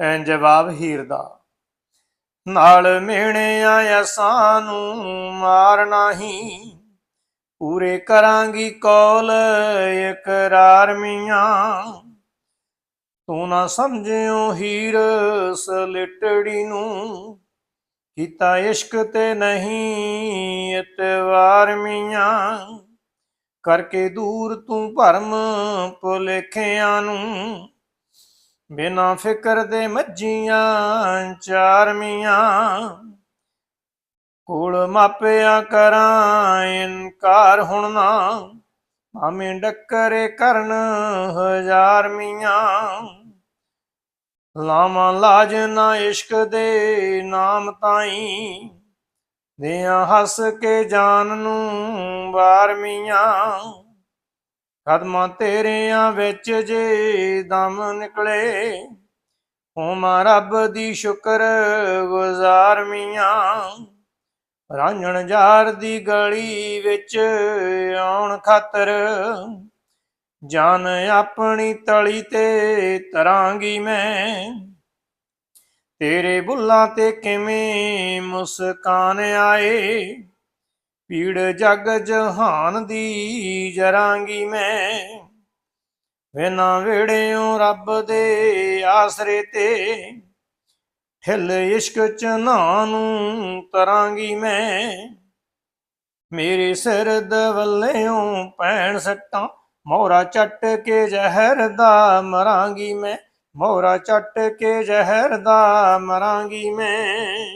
ਐ ਜਵਾਬ ਹੀਰ ਦਾ। ਨਾਲ ਮਿਹਣਿਆ ਅਸਾਂ ਨੂੰ ਮਾਰ ਨਹੀਂ। ਪੂਰੇ ਕਰਾਂਗੀ ਕੌਲ ਇਕਰਾਰ ਮੀਆਂ। ਤੂੰ ਨਾ ਸਮਝਿਓ ਹੀਰ ਸਲਿਟੜੀ ਨੂੰ। ਕੀਤਾ ਇਸ਼ਕ ਤੇ ਨਹੀਂ ਇਤਵਾਰ ਮੀਆਂ। ਕਰਕੇ ਦੂਰ ਤੂੰ ਭਰਮ ਭੁਲੇਖਿਆਂ ਨੂੰ। ਬਿਨਾ ਫਿਕਰ ਦੇ ਮੱਜੀਆਂ ਚਾਰ ਕੋਲ ਮਾਪਿਆ ਕਰਾਂ, ਇਨਕਾਰ ਹੁਣ ਨਾ। ਭਾਵੇਂ ਡੱਕਰੇ ਕਰਨ ਹਜ਼ਾਰ ਮੀਆਂ। ਲਾਵਾਂ ਲਾਜ ਨਾ ਇਸ਼ਕ ਦੇ ਨਾਮ ਤਾਈ। ਦਿਆਂ ਹੱਸ ਕੇ ਜਾਨ ਨੂੰ ਵਾਰ ਮੀਆਂ। ਕਦਮਾਂ ਤੇਰਿਆਂ ਵਿੱਚ ਜੇ ਦਮ ਨਿਕਲੇ ਹੋਮਾ ਰੱਬ ਦੀ ਸ਼ੁਕਰ ਗੁਜ਼ਾਰ ਮੀਆਂ। ਰਾਂਝਣ ਜਾਰ ਦੀ ਗਲੀ ਵਿੱਚ ਆਉਣ ਖਾਤਰ ਜਾਨ ਆਪਣੀ ਤਲੀ ਤੇ ਤਰਾਂਗੀ ਮੈਂ। ਤੇਰੇ ਬੁੱਲਾਂ ਤੇ ਕਿਵੇਂ ਮੁਸਕਾਨ ਆਏ ਪੀੜ ਜਗ ਜਹਾਨ ਦੀ ਜਰਾਂਗੀ ਮੈਂ। ਵੇਨਾ ਵੇੜਿਓ ਰੱਬ ਦੇ ਆਸਰੇ ਤੇ ਹਿੱਲ ਇਸ਼ਕ ਚ ਨਾਂ ਨੂੰ ਤਰਾਂਗੀ ਮੈਂ। ਮੇਰੇ ਸਿਰ ਦਵੱਲਿਓਂ ਪੈਣ ਸੱਟਾਂ ਮੋਰਾ ਚੱਟ ਕੇ ਜ਼ਹਿਰ ਦਾ ਮਰਾਂਗੀ ਮੈਂ। ਮੋਰਾ ਚੱਟ ਕੇ ਜ਼ਹਿਰ ਦਾ ਮਰਾਂਗੀ ਮੈਂ।